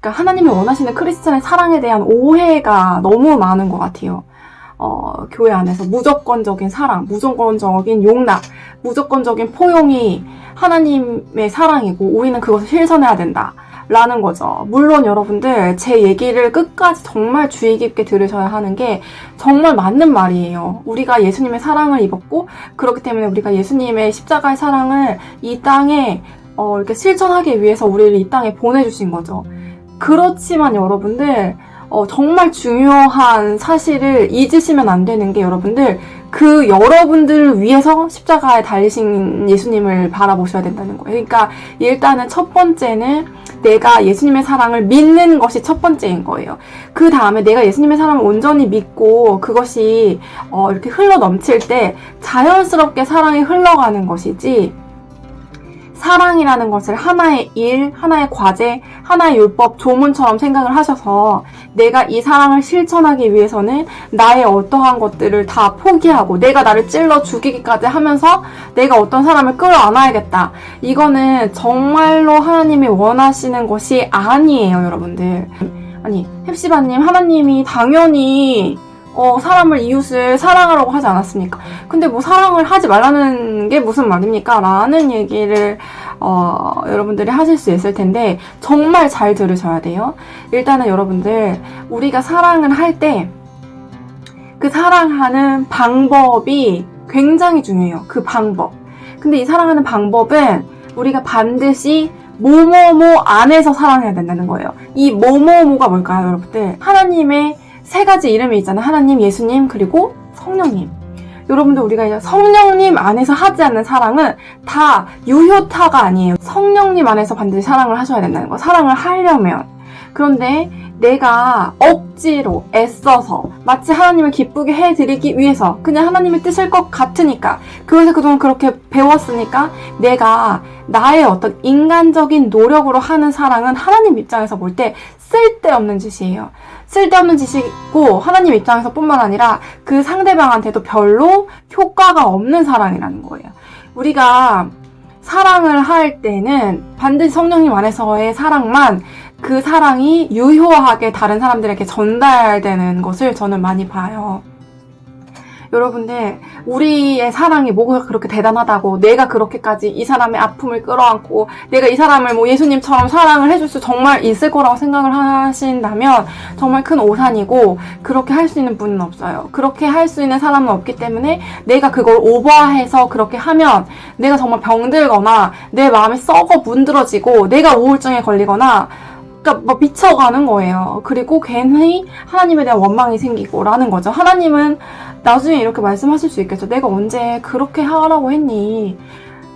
그러니까 하나님이 원하시는 크리스찬의 사랑에 대한 오해가 너무 많은 것 같아요. 어, 교회 안에서 무조건적인 사랑, 무조건적인 용납, 무조건적인 포용이 하나님의 사랑이고 우리는 그것을 실천해야 된다. 라는 거죠. 물론 여러분들 제 얘기를 끝까지 정말 주의 깊게 들으셔야 하는 게 정말 맞는 말이에요. 우리가 예수님의 사랑을 입었고 그렇기 때문에 우리가 예수님의 십자가의 사랑을 이 땅에 어, 이렇게 실천하기 위해서 우리를 이 땅에 보내주신 거죠. 그렇지만 여러분들 어, 정말 중요한 사실을 잊으시면 안 되는 게 여러분들 그 여러분들을 위해서 십자가에 달리신 예수님을 바라보셔야 된다는 거예요. 그러니까 일단은 첫 번째는 내가 예수님의 사랑을 믿는 것이 첫 번째인 거예요. 그 다음에 내가 예수님의 사랑을 온전히 믿고 그것이 어, 이렇게 흘러 넘칠 때 자연스럽게 사랑이 흘러가는 것이지 사랑이라는 것을 하나의 일, 하나의 과제, 하나의 율법, 조문처럼 생각을 하셔서 내가 이 사랑을 실천하기 위해서는 나의 어떠한 것들을 다 포기하고 내가 나를 찔러 죽이기까지 하면서 내가 어떤 사람을 끌어안아야겠다. 이거는 정말로 하나님이 원하시는 것이 아니에요, 여러분들. 아니, 헵시바님, 하나님이 당연히 어, 사람을 이웃을 사랑하라고 하지 않았습니까? 근데 뭐 사랑을 하지 말라는 게 무슨 말입니까? 라는 얘기를 어, 여러분들이 하실 수 있을 텐데 정말 잘 들으셔야 돼요. 일단은 여러분들 우리가 사랑을 할 때 그 사랑하는 방법이 굉장히 중요해요. 그 방법. 근데 이 사랑하는 방법은 우리가 반드시 뭐뭐뭐 안에서 사랑해야 된다는 거예요. 이 뭐뭐뭐가 뭘까요, 여러분들? 하나님의 세 가지 이름이 있잖아요. 하나님, 예수님, 그리고 성령님. 여러분들 우리가 이제 성령님 안에서 하지 않는 사랑은 다 유효타가 아니에요. 성령님 안에서 반드시 사랑을 하셔야 된다는 거. 사랑을 하려면. 그런데 내가 억지로 애써서 마치 하나님을 기쁘게 해드리기 위해서 그냥 하나님의 뜻일 것 같으니까 그것을 그동안 그렇게 배웠으니까 내가 나의 어떤 인간적인 노력으로 하는 사랑은 하나님 입장에서 볼 때 쓸데없는 짓이에요. 쓸데없는 짓이고 하나님 입장에서 뿐만 아니라 그 상대방한테도 별로 효과가 없는 사랑이라는 거예요. 우리가 사랑을 할 때는 반드시 성령님 안에서의 사랑만 그 사랑이 유효하게 다른 사람들에게 전달되는 것을 저는 많이 봐요. 여러분들, 우리의 사랑이 뭐가 그렇게 대단하다고, 내가 그렇게까지 이 사람의 아픔을 끌어안고, 내가 이 사람을 뭐 예수님처럼 사랑을 해줄 수 정말 있을 거라고 생각을 하신다면, 정말 큰 오산이고, 그렇게 할 수 있는 분은 없어요. 그렇게 할 수 있는 사람은 없기 때문에, 내가 그걸 오버해서 그렇게 하면, 내가 정말 병들거나, 내 마음이 썩어 문드러지고, 내가 우울증에 걸리거나, 그러니까 막 미쳐가는 거예요. 그리고 괜히 하나님에 대한 원망이 생기고라는 거죠. 하나님은 나중에 이렇게 말씀하실 수 있겠죠. 내가 언제 그렇게 하라고 했니?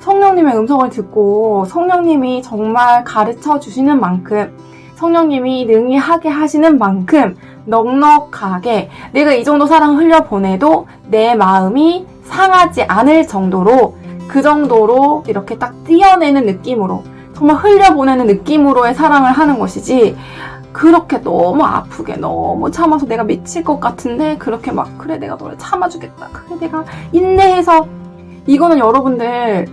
성령님의 음성을 듣고 성령님이 정말 가르쳐 주시는 만큼 성령님이 능히 하게 하시는 만큼 넉넉하게 내가 이 정도 사랑 흘려보내도 내 마음이 상하지 않을 정도로 그 정도로 이렇게 딱 띄어내는 느낌으로 정말 흘려보내는 느낌으로의 사랑을 하는 것이지 그렇게 너무 아프게 너무 참아서 내가 미칠 것 같은데 그렇게 막 그래 내가 너를 참아주겠다 그래 내가 인내해서 이거는 여러분들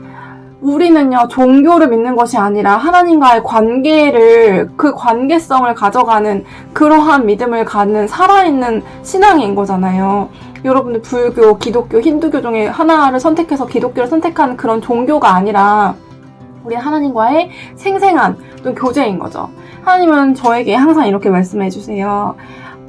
우리는요 종교를 믿는 것이 아니라 하나님과의 관계를 그 관계성을 가져가는 그러한 믿음을 갖는 살아있는 신앙인 거잖아요. 여러분들 불교, 기독교, 힌두교 중에 하나를 선택해서 기독교를 선택하는 그런 종교가 아니라 우리는 하나님과의 생생한 또 교제인 거죠. 하나님은 저에게 항상 이렇게 말씀해 주세요.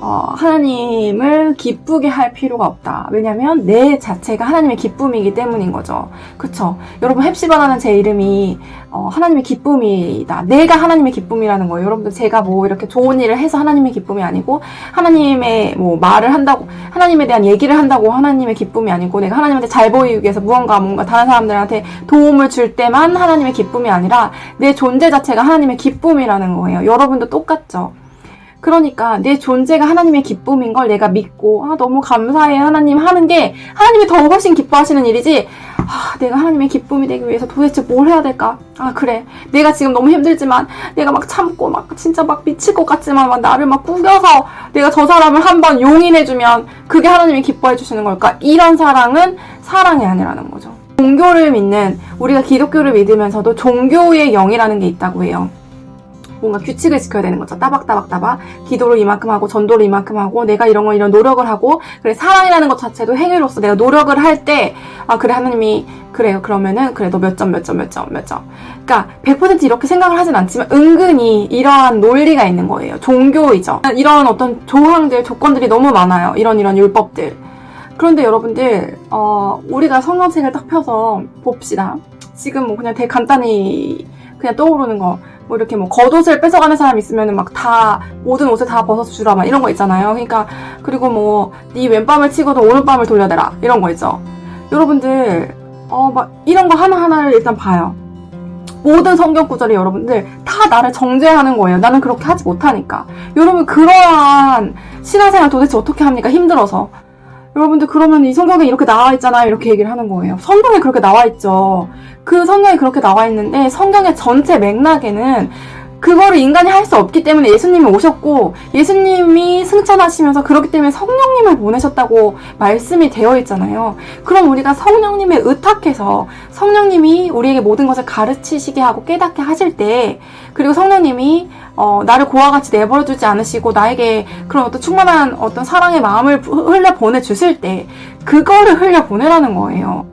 어, 하나님을 기쁘게 할 필요가 없다. 왜냐면 내 자체가 하나님의 기쁨이기 때문인 거죠. 그쵸? 여러분, 헵시바라는 제 이름이 어, 하나님의 기쁨이다. 내가 하나님의 기쁨이라는 거예요. 여러분들 제가 뭐 이렇게 좋은 일을 해서 하나님의 기쁨이 아니고 하나님의 뭐 말을 한다고 하나님에 대한 얘기를 한다고 하나님의 기쁨이 아니고 내가 하나님한테 잘 보이기 위해서 무언가 뭔가 다른 사람들한테 도움을 줄 때만 하나님의 기쁨이 아니라 내 존재 자체가 하나님의 기쁨이라는 거예요. 여러분도 똑같죠? 그러니까 내 존재가 하나님의 기쁨인 걸 내가 믿고 아 너무 감사해. 하나님 하는 게 하나님이 더 훨씬 기뻐하시는 일이지. 아 내가 하나님의 기쁨이 되기 위해서 도대체 뭘 해야 될까? 아 그래. 내가 지금 너무 힘들지만 내가 막 참고 막 진짜 막 미칠 것 같지만 막 나를 막 꾸겨서 내가 저 사람을 한번 용인해주면 그게 하나님이 기뻐해 주시는 걸까? 이런 사랑은 사랑이 아니라는 거죠. 종교를 믿는 우리가 기독교를 믿으면서도 종교의 영이라는 게 있다고 해요 뭔가 규칙을 지켜야 되는 거죠. 따박따박따박. 기도를 이만큼 하고, 전도를 이만큼 하고, 내가 이런 거, 이런 노력을 하고, 그래, 사랑이라는 것 자체도 행위로서 내가 노력을 할 때, 아, 그래, 하나님이, 그래요. 그러면은, 그래, 너 몇 점, 몇 점, 몇 점, 몇 점. 그러니까, 100% 이렇게 생각을 하진 않지만, 은근히 이러한 논리가 있는 거예요. 종교이죠. 이런 어떤 조항들, 조건들이 너무 많아요. 이런, 이런 율법들. 그런데 여러분들, 어, 우리가 성경책을 딱 펴서 봅시다. 지금 뭐 그냥 되게 간단히 그냥 떠오르는 거. 뭐 이렇게 뭐 겉옷을 뺏어가는 사람 있으면은 막 다 모든 옷을 다 벗어서 주라 막 이런 거 있잖아요. 그러니까 그리고 뭐 네 왼밤을 치고도 오른밤을 돌려대라 이런 거 있죠. 여러분들 어 막 이런 거 하나 하나를 일단 봐요. 모든 성경 구절이 여러분들 다 나를 정죄하는 거예요. 나는 그렇게 하지 못하니까. 여러분 그러한 신앙생활 도대체 어떻게 합니까? 힘들어서. 여러분들 그러면 이 성경에 이렇게 나와 있잖아요. 이렇게 얘기를 하는 거예요. 성경에 그렇게 나와 있죠. 그 성경에 그렇게 나와 있는데 성경의 전체 맥락에는 그거를 인간이 할 수 없기 때문에 예수님이 오셨고 예수님이 승천하시면서 그렇기 때문에 성령님을 보내셨다고 말씀이 되어 있잖아요. 그럼 우리가 성령님에 의탁해서 성령님이 우리에게 모든 것을 가르치시게 하고 깨닫게 하실 때 그리고 성령님이 어, 나를 고와 같이 내버려 두지 않으시고 나에게 그런 어떤 충만한 어떤 사랑의 마음을 흘려 보내 주실 때 그거를 흘려 보내라는 거예요.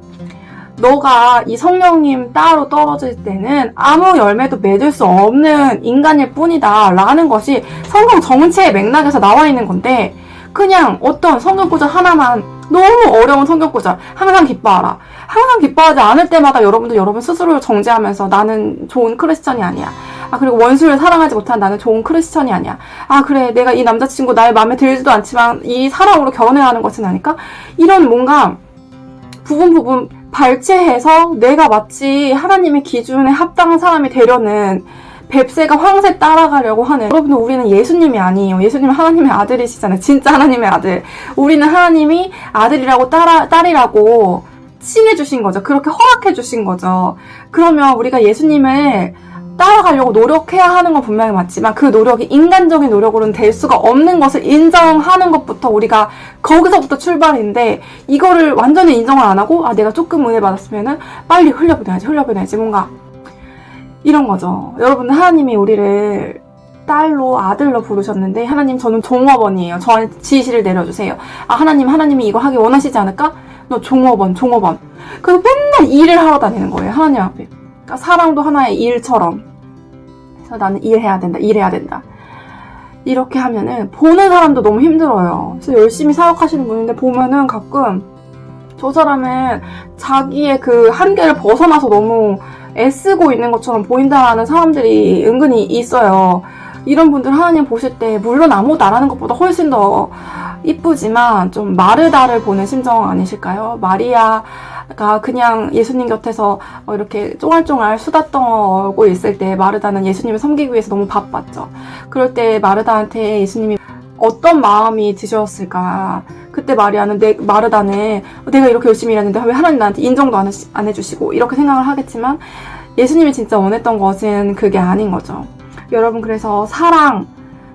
너가 이 성령님 따로 떨어질 때는 아무 열매도 맺을 수 없는 인간일 뿐이다. 라는 것이 성경 정체의 맥락에서 나와 있는 건데, 그냥 어떤 성경 구절 하나만 너무 어려운 성경 구절, 항상 기뻐하라. 항상 기뻐하지 않을 때마다 여러분도 여러분 스스로를 정죄하면서 나는 좋은 크리스천이 아니야. 아, 그리고 원수를 사랑하지 못한 나는 좋은 크리스천이 아니야. 아, 그래. 내가 이 남자친구 나의 마음에 들지도 않지만 이 사랑으로 결혼해야 하는 것은 아닐까? 이런 뭔가 부분 부분 발췌해서 내가 마치 하나님의 기준에 합당한 사람이 되려는 뱁새가 황새 따라가려고 하는 여러분들 우리는 예수님이 아니에요. 예수님은 하나님의 아들이시잖아요. 진짜 하나님의 아들. 우리는 하나님이 아들이라고 딸, 딸이라고 칭해 주신 거죠. 그렇게 허락해 주신 거죠. 그러면 우리가 예수님을 따라가려고 노력해야 하는 건 분명히 맞지만 그 노력이 인간적인 노력으로는 될 수가 없는 것을 인정하는 것부터 우리가 거기서부터 출발인데 이거를 완전히 인정을 안 하고 아 내가 조금 은혜 받았으면은 빨리 흘려보내야지 흘려보내야지 뭔가 이런 거죠. 여러분 하나님이 우리를 딸로 아들로 부르셨는데 하나님 저는 종업원이에요. 저한테 지시를 내려주세요. 아 하나님 하나님이 이거 하기 원하시지 않을까? 너 종업원 종업원. 그래서 맨날 일을 하러 다니는 거예요. 하나님 앞에. 그러니까 사랑도 하나의 일처럼. 그래서 나는 일해야 된다, 일해야 된다. 이렇게 하면은 보는 사람도 너무 힘들어요. 그래서 열심히 사역하시는 분인데 보면은 가끔 저 사람은 자기의 그 한계를 벗어나서 너무 애쓰고 있는 것처럼 보인다라는 사람들이 은근히 있어요. 이런 분들 하나님 보실 때 물론 안 하는 것보다 훨씬 더 이쁘지만 좀 마르다를 보는 심정 아니실까요? 마리아 가 그냥 예수님 곁에서 어, 이렇게 쫑알쫑알 수다 떨고 있을 때 마르다는 예수님을 섬기기 위해서 너무 바빴죠. 그럴 때 마르다한테 예수님이 어떤 마음이 드셨을까? 그때 마리아는 내, 마르다는 내가 이렇게 열심히 일했는데 왜 하나님 나한테 인정도 안, 안 해주시고 이렇게 생각을 하겠지만 예수님이 진짜 원했던 것은 그게 아닌 거죠. 여러분 그래서 사랑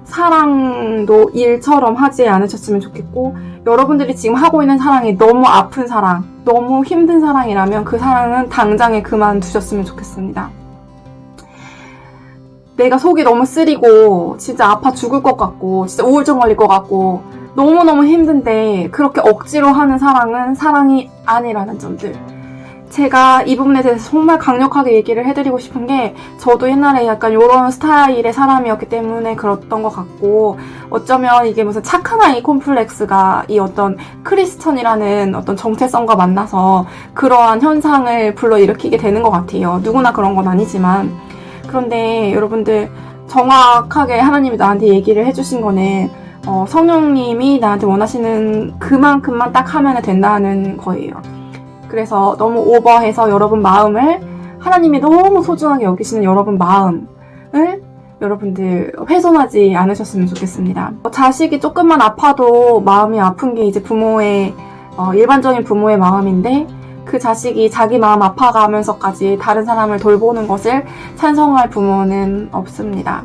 사랑도 일처럼 하지 않으셨으면 좋겠고 여러분들이 지금 하고 있는 사랑이 너무 아픈 사랑, 너무 힘든 사랑이라면 그 사랑은 당장에 그만두셨으면 좋겠습니다. 내가 속이 너무 쓰리고 진짜 아파 죽을 것 같고 진짜 우울증 걸릴 것 같고 너무너무 힘든데 그렇게 억지로 하는 사랑은 사랑이 아니라는 점들 제가 이 부분에 대해서 정말 강력하게 얘기를 해드리고 싶은 게 저도 옛날에 약간 이런 스타일의 사람이었기 때문에 그랬던 것 같고 어쩌면 이게 무슨 착한 아이 콤플렉스가 이 어떤 크리스천이라는 어떤 정체성과 만나서 그러한 현상을 불러일으키게 되는 것 같아요. 누구나 그런 건 아니지만 그런데 여러분들 정확하게 하나님이 나한테 얘기를 해주신 거는 어, 성령님이 나한테 원하시는 그만큼만 딱 하면 된다는 거예요. 그래서 너무 오버해서 여러분 마음을 하나님이 너무 소중하게 여기시는 여러분 마음을 여러분들 훼손하지 않으셨으면 좋겠습니다. 자식이 조금만 아파도 마음이 아픈 게 이제 부모의 어, 일반적인 부모의 마음인데 그 자식이 자기 마음 아파가면서까지 다른 사람을 돌보는 것을 찬성할 부모는 없습니다.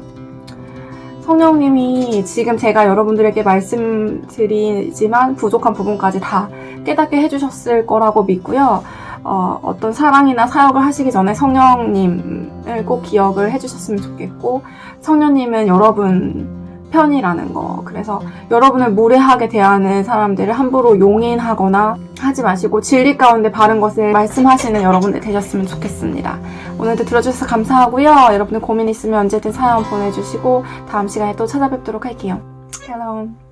성령님이 지금 제가 여러분들에게 말씀드리지만 부족한 부분까지 다 깨닫게 해주셨을 거라고 믿고요. 어, 어떤 사랑이나 사역을 하시기 전에 성령님을 꼭 기억을 해주셨으면 좋겠고 성령님은 여러분 편이라는 거. 그래서 여러분을 무례하게 대하는 사람들을 함부로 용인하거나 하지 마시고 진리 가운데 바른 것을 말씀하시는 여러분들 되셨으면 좋겠습니다. 오늘도 들어주셔서 감사하고요. 여러분들 고민 있으면 언제든 사연 보내주시고 다음 시간에 또 찾아뵙도록 할게요. 샬롬.